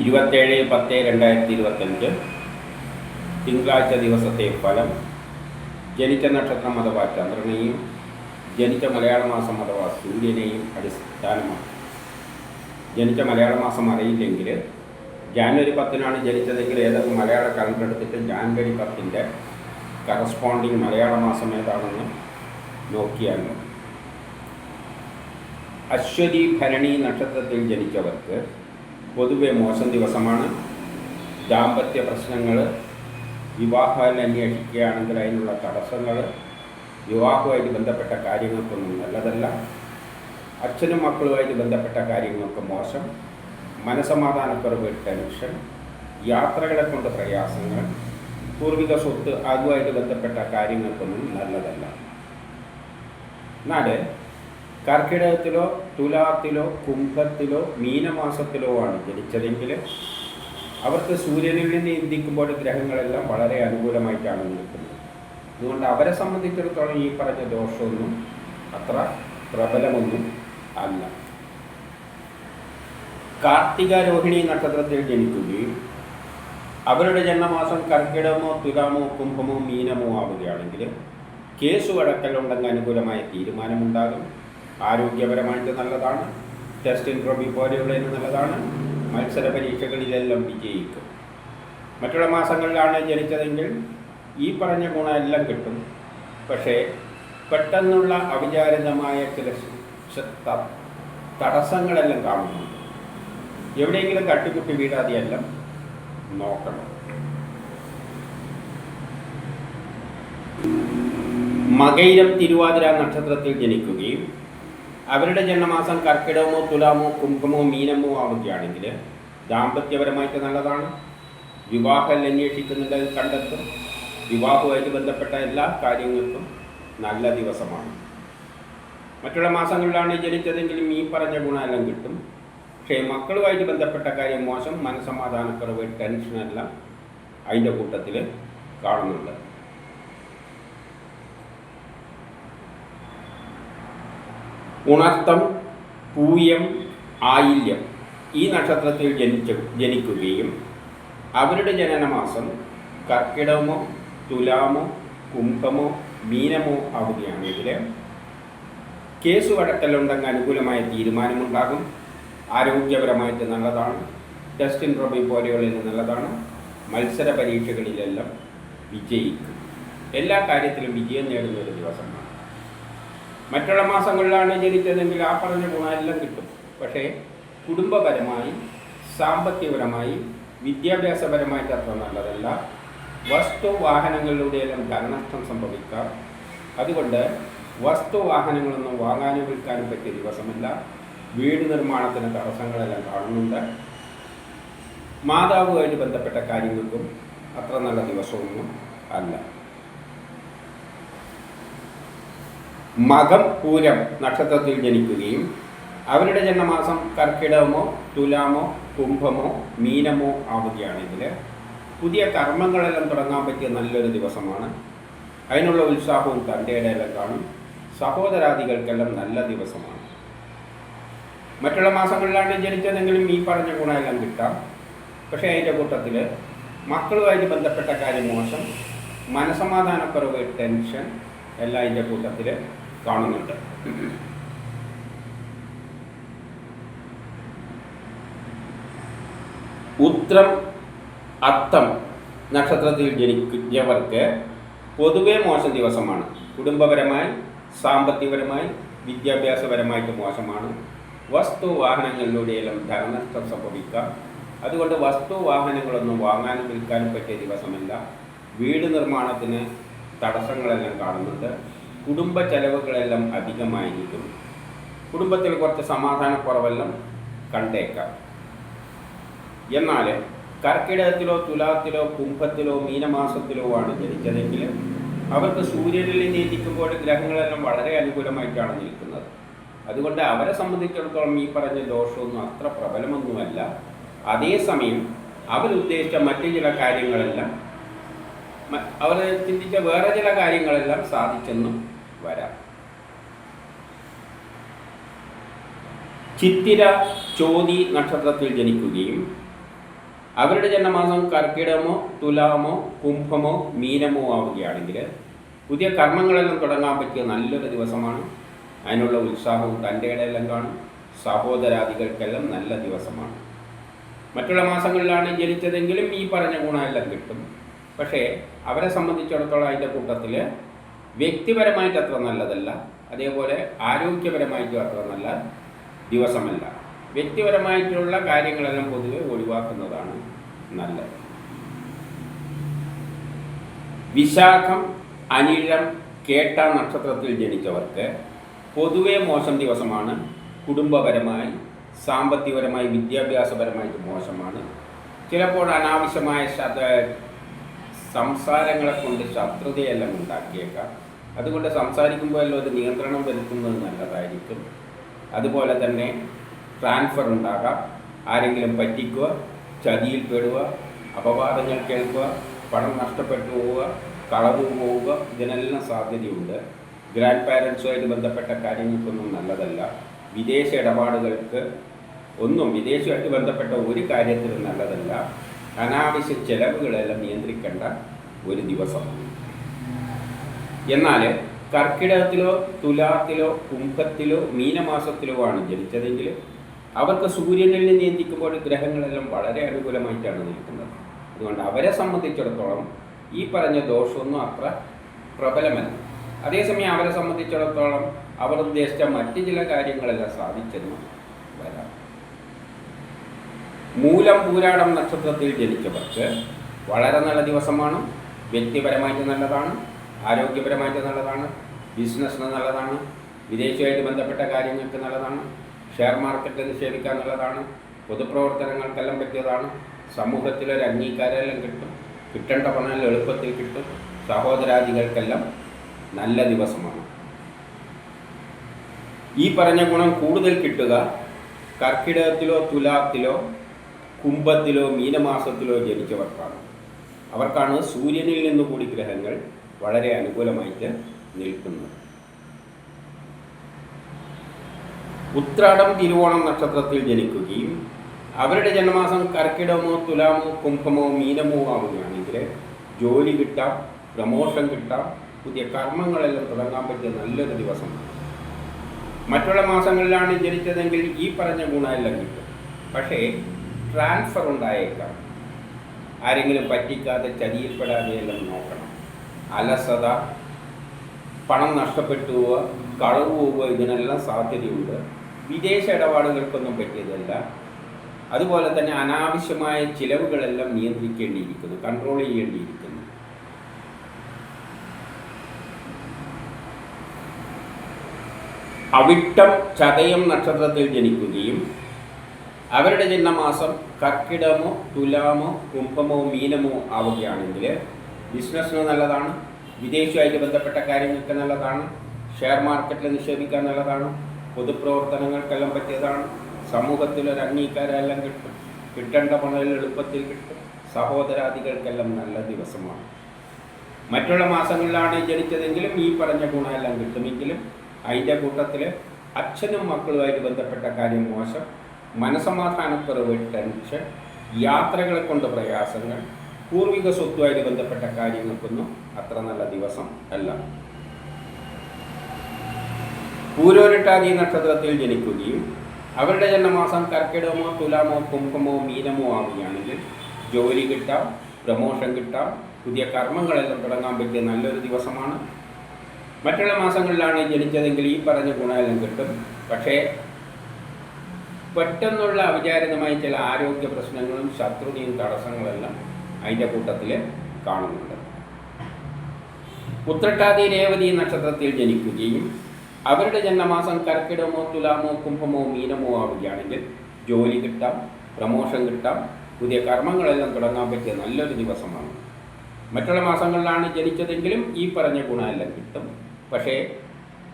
ഇരുപത്തേഴ് പത്ത് രണ്ടായിരത്തി ഇരുപത്തഞ്ച്. തിങ്കളാഴ്ച ദിവസത്തെ ഫലം. ജനിച്ച നക്ഷത്രം അഥവാ ചന്ദ്രനെയും ജനിച്ച മലയാള മാസം അഥവാ സൂര്യനെയും അടിസ്ഥാനമാണ് ജനിച്ച മലയാള മാസം അറിയില്ലെങ്കിൽ ജാനുവരി പത്തിനാണ് ജനിച്ചതെങ്കിൽ ഏതൊക്കെ മലയാള കലണ്ടർ എടുത്തിട്ട് ജാനുവരി പത്തിന്റെ കറസ്പോണ്ടിങ് മലയാള മാസം ഏതാണെന്ന് നോക്കിയാൽ മതി. അശ്വതി ഭരണി നക്ഷത്രത്തിൽ ജനിച്ചവർക്ക് പൊതുവെ മോശം ദിവസമാണ്. ദാമ്പത്യ പ്രശ്നങ്ങൾ വിവാഹം അന്വേഷിക്കുകയാണെങ്കിൽ അതിനുള്ള തടസ്സങ്ങൾ വിവാഹവുമായിട്ട് ബന്ധപ്പെട്ട കാര്യങ്ങൾക്കൊന്നും നല്ലതല്ല. അച്ഛനും മക്കളുമായിട്ട് ബന്ധപ്പെട്ട കാര്യങ്ങൾക്ക് മോശം. മനസമാധാനക്കുറവ് ടെൻഷൻ യാത്രകളെ കൊണ്ട് പ്രയാസങ്ങൾ പൂർവിക സ്വത്ത് അതുമായിട്ട് ബന്ധപ്പെട്ട കാര്യങ്ങൾക്കൊന്നും നല്ലതല്ല. എന്നാൽ കർക്കിടകത്തിലോ തുലാത്തിലോ കുംഭത്തിലോ മീനമാസത്തിലോ ആണ് ജനിച്ചതെങ്കിൽ അവർക്ക് സൂര്യനിൽ നിന്ന് ഇന്ത്യക്കുമ്പോൾ ഗ്രഹങ്ങളെല്ലാം വളരെ അനുകൂലമായിട്ടാണ് നിൽക്കുന്നത്. അതുകൊണ്ട് അവരെ സംബന്ധിച്ചിടത്തോളം ഈ പറഞ്ഞ ദോഷമൊന്നും അത്ര പ്രബലമൊന്നും അല്ല. കാർത്തിക രോഹിണി നക്ഷത്രത്തിൽ ജനിക്കുകയും അവരുടെ ജന്മമാസം കർക്കിടമോ തുലാമോ കുംഭമോ മീനമോ ആവുകയാണെങ്കിൽ കേസ് വഴക്കലുണ്ടെങ്കിൽ അനുകൂലമായ തീരുമാനമുണ്ടാകും. ആരോഗ്യപരമായിട്ട് നല്ലതാണ്. ടെസ്റ്റ് ഇൻട്രോബി പോലെയുള്ളതിന് നല്ലതാണ്. മത്സര പരീക്ഷകളിലെല്ലാം വിജയിക്കും. മറ്റുള്ള മാസങ്ങളിലാണ് ജനിച്ചതെങ്കിൽ ഈ പറഞ്ഞ ഗുണമെല്ലാം കിട്ടും. പക്ഷേ പെട്ടെന്നുള്ള അവിചാരിതമായ ചില തടസ്സങ്ങളെല്ലാം കാണുന്നുണ്ട്. എവിടെയെങ്കിലും തട്ടിക്കുട്ടി വീടാതെയെല്ലാം നോക്കണം. മകൈരം തിരുവാതിര നക്ഷത്രത്തിൽ ജനിക്കുകയും അവരുടെ ജന്മമാസം കർക്കിടകമോ തുലാമോ കുംഭമോ മീനമോ ആവുകയാണെങ്കിൽ ദാമ്പത്യപരമായിട്ട് നല്ലതാണ്. വിവാഹം അന്വേഷിക്കുന്നുണ്ട് കണ്ടെത്തും. വിവാഹവുമായിട്ട് ബന്ധപ്പെട്ട എല്ലാ കാര്യങ്ങൾക്കും നല്ല ദിവസമാണ്. മറ്റുള്ള മാസങ്ങളിലാണ് ജനിച്ചതെങ്കിലും ഈ പറഞ്ഞ ഗുണമെല്ലാം കിട്ടും. പക്ഷേ മക്കളുമായിട്ട് ബന്ധപ്പെട്ട കാര്യം മോശം. മനസമാധാനക്കുറവ് ടെൻഷനെല്ലാം അതിന്റെ കൂട്ടത്തിൽ കാണുന്നുണ്ട്. ഉണർത്തം പൂയം ആയില്യം ഈ നക്ഷത്രത്തിൽ ജനിച്ച ജനിക്കുകയും അവരുടെ ജനനമാസം കർക്കിടകമോ തുലാമോ കുംഭമോ മീനമോ ആവുകയാണെങ്കിൽ കേസ് വഴക്കലുണ്ടെങ്കിൽ അനുകൂലമായ തീരുമാനമുണ്ടാകും. ആരോഗ്യപരമായിട്ട് നല്ലതാണ്. ടെസ്റ്റിൻ റബി പോലെയുള്ളതിന് നല്ലതാണ്. മത്സര പരീക്ഷകളിലെല്ലാം വിജയിക്കും. എല്ലാ കാര്യത്തിലും വിജയം നേടുന്ന ഒരു ദിവസമാണ്. മറ്റുള്ള മാസങ്ങളിലാണ് ജനിച്ചതെങ്കിൽ ആ പറഞ്ഞ ഗുണമെല്ലാം കിട്ടും. പക്ഷേ കുടുംബപരമായി സാമ്പത്തികപരമായി വിദ്യാഭ്യാസപരമായിട്ട് അത്ര നല്ലതല്ല. വസ്തു വാഹനങ്ങളിലൂടെയെല്ലാം ധനനഷ്ടം സംഭവിക്കാം. അതുകൊണ്ട് വസ്തു വാഹനങ്ങളൊന്നും വാങ്ങാനും വിൽക്കാനും പറ്റിയ ദിവസമില്ല. വീട് നിർമ്മാണത്തിന് തടസ്സങ്ങളെല്ലാം കാണുന്നുണ്ട്. മാതാവുമായിട്ട് ബന്ധപ്പെട്ട കാര്യങ്ങൾക്കും അത്ര നല്ല ദിവസമൊന്നും അല്ല. മകം പൂരം നക്ഷത്രത്തിൽ ജനിക്കുകയും അവരുടെ ജന്മമാസം കർക്കിടകമോ തുലാമോ കുംഭമോ മീനമോ ആവുകയാണെങ്കിൽ പുതിയ കർമ്മങ്ങളെല്ലാം തുടങ്ങാൻ പറ്റിയ നല്ലൊരു ദിവസമാണ്. അതിനുള്ള ഉത്സാഹവും തന്റെ ഇടയിലും കാണും. സഹോദരാദികൾക്കെല്ലാം നല്ല ദിവസമാണ്. മറ്റുള്ള മാസങ്ങളിലാണ് ജനിച്ചതെങ്കിലും ഈ പറഞ്ഞ ഗുണമെല്ലാം കിട്ടാം. പക്ഷേ അതിന്റെ കൂട്ടത്തിൽ മക്കളുമായിട്ട് ബന്ധപ്പെട്ട കാര്യം മോശം. മനസമാധാനക്കുറവ് ടെൻഷൻ എല്ലാം അതിന്റെ കൂട്ടത്തിൽ കാണുന്നുണ്ട്. ഉത്രം അത്തം നക്ഷത്രത്തിൽ ജനിക്കുന്നവർക്ക് പൊതുവെ മോശം ദിവസമാണ്. കുടുംബപരമായി സാമ്പത്തികപരമായി വിദ്യാഭ്യാസപരമായിട്ട് മോശമാണ്. വസ്തു വാഹനങ്ങളിലൂടെയെല്ലാം ധനനഷ്ടം സംഭവിക്കാം. അതുകൊണ്ട് വസ്തു വാഹനങ്ങളൊന്നും വാങ്ങാനും വിൽക്കാനും പറ്റിയ ദിവസമല്ല. വീട് നിർമ്മാണത്തിന് തടസ്സങ്ങളെല്ലാം കാണുന്നുണ്ട്. കുടുംബ ചെലവുകളെല്ലാം അധികമായിരിക്കും. കുടുംബത്തിൽ കുറച്ച് സമാധാനക്കുറവെല്ലാം കണ്ടേക്കാം. എന്നാൽ കർക്കിടകത്തിലോ തുലാത്തിലോ കുംഭത്തിലോ മീനമാസത്തിലോ ആണ് ജനിച്ചതെങ്കിൽ അവർക്ക് സൂര്യനിൽ നീതിക്കുമ്പോൾ ഗ്രഹങ്ങളെല്ലാം വളരെ അനുകൂലമായിട്ടാണ് നിൽക്കുന്നത്. അതുകൊണ്ട് അവരെ സംബന്ധിച്ചിടത്തോളം ഈ പറഞ്ഞ ദോഷമൊന്നും അത്ര പ്രബലമൊന്നുമല്ല. അതേസമയം അവരുദ്ദേശിച്ച മറ്റു ചില കാര്യങ്ങളെല്ലാം അവർ ചിന്തിച്ച വേറെ ചില കാര്യങ്ങളെല്ലാം സാധിച്ചെന്നും വരാം. ചിത്തിര ചോതി നക്ഷത്രത്തിൽ ജനിക്കുകയും അവരുടെ ജന്മമാസം കർക്കിടമോ തുലാമോ കുംഭമോ മീനമോ ആവുകയാണെങ്കിൽ പുതിയ കർമ്മങ്ങളെല്ലാം തുടങ്ങാൻ പറ്റിയ നല്ലൊരു ദിവസമാണ്. അതിനുള്ള ഉത്സാഹവും തന്റെ ഇടയെല്ലാം കാണും. സഹോദരാദികൾക്കെല്ലാം നല്ല ദിവസമാണ്. മറ്റുള്ള മാസങ്ങളിലാണ് ജനിച്ചതെങ്കിലും ഈ പറഞ്ഞ ഗുണമെല്ലാം കിട്ടും. പക്ഷേ അവരെ സംബന്ധിച്ചിടത്തോളം അതിന്റെ കൂട്ടത്തിൽ വ്യക്തിപരമായിട്ട് അത്ര നല്ലതല്ല. അതേപോലെ ആരോഗ്യപരമായിട്ടും അത്ര നല്ല ദിവസമല്ല. വ്യക്തിപരമായിട്ടുള്ള കാര്യങ്ങളെല്ലാം പൊതുവെ ഒഴിവാക്കുന്നതാണ് നല്ലത്. വിശാഖം അനിഴം കേട്ട നക്ഷത്രത്തിൽ ജനിച്ചവർക്ക് പൊതുവെ മോശം ദിവസമാണ്. കുടുംബപരമായി സാമ്പത്തികപരമായി വിദ്യാഭ്യാസപരമായിട്ട് മോശമാണ്. ചിലപ്പോൾ അനാവശ്യമായ സംസാരങ്ങളെ കൊണ്ട് ശത്രുതയെല്ലാം ഉണ്ടാക്കിയേക്കാം. അതുകൊണ്ട് സംസാരിക്കുമ്പോൾ എല്ലാം ഒരു നിയന്ത്രണം വരുത്തുന്നത് നല്ലതായിരിക്കും. അതുപോലെ തന്നെ ട്രാൻസ്ഫർ ഉണ്ടാകാം. ആരെങ്കിലും പറ്റിക്കുക ചതിയിൽപ്പെടുക അപവാദങ്ങൾ കേൾക്കുക പണം നഷ്ടപ്പെട്ടു പോവുക കളവ് പോവുക ഇതിനെല്ലാം സാധ്യതയുണ്ട്. ഗ്രാൻഡ് പാരൻസുമായിട്ട് ബന്ധപ്പെട്ട കാര്യങ്ങൾക്കൊന്നും നല്ലതല്ല. വിദേശ ഇടപാടുകൾക്ക് ഒന്നും വിദേശമായിട്ട് ബന്ധപ്പെട്ട ഒരു കാര്യത്തിലും നല്ലതല്ല. അനാവശ്യ ചെലവുകളെല്ലാം നിയന്ത്രിക്കേണ്ട ഒരു ദിവസമാണ്. എന്നാൽ കർക്കിടകത്തിലോ തുലാത്തിലോ കുംഭത്തിലോ മീനമാസത്തിലോ ആണ് ജനിച്ചതെങ്കിൽ അവർക്ക് സൂര്യനിൽ നിന്ന് നിയന്ത്രിക്കുമ്പോൾ ഗ്രഹങ്ങളെല്ലാം വളരെ അനുകൂലമായിട്ടാണ് നിൽക്കുന്നത്. അതുകൊണ്ട് അവരെ സംബന്ധിച്ചിടത്തോളം ഈ പറഞ്ഞ ദോഷമൊന്നും അത്ര പ്രബലമല്ല. അതേസമയം അവരെ സംബന്ധിച്ചിടത്തോളം അവർ ഉദ്ദേശിച്ച മറ്റ് ചില കാര്യങ്ങളെല്ലാം സാധിച്ചെന്ന് വരാം. മൂലം പൂരാടം നക്ഷത്രത്തിൽ ജനിച്ചവർക്ക് വളരെ നല്ല ദിവസമാണ് വ്യക്തിപരമായിട്ട് നല്ലതാണ് ആരോഗ്യപരമായിട്ട് നല്ലതാണ് ബിസിനസ്സിന് നല്ലതാണ് വിദേശമായിട്ട് ബന്ധപ്പെട്ട കാര്യങ്ങൾക്ക് നല്ലതാണ് ഷെയർ മാർക്കറ്റ് നിക്ഷേപിക്കാൻ നല്ലതാണ് പൊതുപ്രവർത്തനങ്ങൾക്കെല്ലാം പറ്റിയതാണ് സമൂഹത്തിലൊരു അംഗീകാരമെല്ലാം കിട്ടും കിട്ടേണ്ട പണം എളുപ്പത്തിൽ കിട്ടും സഹോദരാദികൾക്കെല്ലാം നല്ല ദിവസമാണ്. ഈ പറഞ്ഞ ഗുണം കൂടുതൽ കിട്ടുക കർക്കിടകത്തിലോ തുലാത്തിലോ കുംഭത്തിലോ മീനമാസത്തിലോ ജനിച്ചവർക്കാണ്. അവർക്കാണ് സൂര്യനിൽ നിന്ന് കൂടി ഗ്രഹങ്ങൾ വളരെ അനുകൂലമായിട്ട് നിൽക്കുന്നത്. ഉത്രാടം തിരുവോണം നക്ഷത്രത്തിൽ ജനിക്കുകയും അവരുടെ ജന്മമാസം കർക്കിടമോ തുലാമോ കുംഭമോ മീനമോ ആവുകയാണെങ്കിൽ ജോലി കിട്ടാം പ്രമോഷൻ കിട്ടാം പുതിയ കർമ്മങ്ങളെല്ലാം തുടങ്ങാൻ പറ്റിയ നല്ലൊരു ദിവസം. മറ്റുള്ള മാസങ്ങളിലാണ് ജനിച്ചതെങ്കിൽ ഈ പറഞ്ഞ ഗുണമെല്ലാം കിട്ടും. പക്ഷേ ട്രാൻസ്ഫർ ഉണ്ടായേക്കാം. ആരെങ്കിലും പറ്റിക്കാതെ ചതിയിൽപ്പെടാതെ എല്ലാം നോക്കണം. അലസത പണം നഷ്ടപ്പെട്ടു പോവുക കളവ് പോവുക ഇതിനെല്ലാം സാധ്യതയുണ്ട്. വിദേശ ഇടപാടുകൾക്കൊന്നും പറ്റിയതല്ല. അതുപോലെ തന്നെ അനാവശ്യമായ ചിലവുകളെല്ലാം നിയന്ത്രിക്കേണ്ടിയിരിക്കുന്നു കൺട്രോൾ ചെയ്യേണ്ടിയിരിക്കുന്നു. അവിട്ടം ചതയം നക്ഷത്രത്തിൽ ജനിക്കുകയും അവരുടെ ജന്മമാസം കർക്കിടമോ തുലാമോ കുംഭമോ മീനമോ ആവുകയാണെങ്കിൽ ബിസിനസ്സിന് നല്ലതാണ്. വിദേശമായിട്ട് ബന്ധപ്പെട്ട കാര്യങ്ങൾക്ക് നല്ലതാണ്. ഷെയർ മാർക്കറ്റിൽ നിക്ഷേപിക്കാൻ നല്ലതാണ്. പൊതുപ്രവർത്തനങ്ങൾക്കെല്ലാം പറ്റിയതാണ്. സമൂഹത്തിലൊരു അംഗീകാരമെല്ലാം കിട്ടും. കിട്ടേണ്ട പണം എളുപ്പത്തിൽ കിട്ടും. സഹോദരാദികൾക്കെല്ലാം നല്ല ദിവസമാണ്. മറ്റുള്ള മാസങ്ങളിലാണ് ജനിച്ചതെങ്കിലും ഈ പറഞ്ഞ ഗുണമെല്ലാം കിട്ടുമെങ്കിലും അതിന്റെ കൂട്ടത്തിൽ അച്ഛനും മക്കളുമായിട്ട് ബന്ധപ്പെട്ട കാര്യം മോശം. മനസമാധാനക്കുറവ് ടെൻഷൻ യാത്രകളെ കൊണ്ട് പ്രയാസങ്ങൾ പൂർവിക സ്വത്തുമായിട്ട് ബന്ധപ്പെട്ട കാര്യങ്ങൾക്കൊന്നും അത്ര നല്ല ദിവസം അല്ല. പൂരോരട്ടാദി നക്ഷത്രത്തിൽ ജനിക്കുകയും അവരുടെ ജന്മമാസം കർക്കിടകമോ തുലാമോ കുംഭമോ മീനമോ ആവുകയാണെങ്കിൽ ജോലി കിട്ടാം പ്രമോഷൻ കിട്ടാം പുതിയ കർമ്മങ്ങളെല്ലാം തുടങ്ങാൻ പറ്റിയ നല്ലൊരു ദിവസമാണ്. മറ്റുള്ള മാസങ്ങളിലാണ് ജനിച്ചതെങ്കിൽ ഈ പറഞ്ഞ ഗുണമെല്ലാം കിട്ടും. പക്ഷേ പെട്ടെന്നുള്ള അവിചാരിതമായ ചില ആരോഗ്യ പ്രശ്നങ്ങളും ശത്രുതയും തടസ്സങ്ങളെല്ലാം അതിന്റെ കൂട്ടത്തിൽ കാണുന്നുണ്ട്. ഉത്രട്ടാതി രേവതി നക്ഷത്രത്തിൽ ജനിക്കുകയും അവരുടെ ജന്മമാസം കർക്കിടമോ തുലാമോ കുംഭമോ മീനമോ ആവുകയാണെങ്കിൽ ജോലി കിട്ടാം പ്രമോഷൻ കിട്ടാം പുതിയ കർമ്മങ്ങളെല്ലാം തുടങ്ങാൻ പറ്റിയ നല്ലൊരു ദിവസമാണ്. മറ്റുള്ള മാസങ്ങളിലാണ് ജനിച്ചതെങ്കിലും ഈ പറഞ്ഞ ഗുണമെല്ലാം കിട്ടും. പക്ഷേ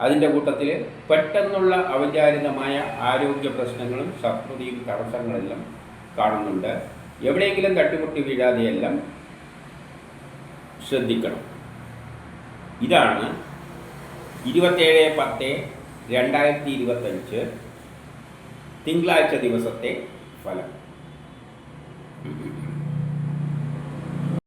അതിന്റെ കൂട്ടത്തിൽ പെട്ടെന്നുള്ള അവിചാരിതമായ ആരോഗ്യ പ്രശ്നങ്ങളും ശത്രുതയും തടസ്സങ്ങളെല്ലാം കാണുന്നുണ്ട്. എവിടെയെങ്കിലും തട്ടിമുട്ടി വീഴാതെയെല്ലാം ശ്രദ്ധിക്കണം. ഇതാണ് ഇരുപത്തേഴ് പത്ത് രണ്ടായിരത്തി ഇരുപത്തഞ്ച് തിങ്കളാഴ്ച ദിവസത്തെ ഫലം.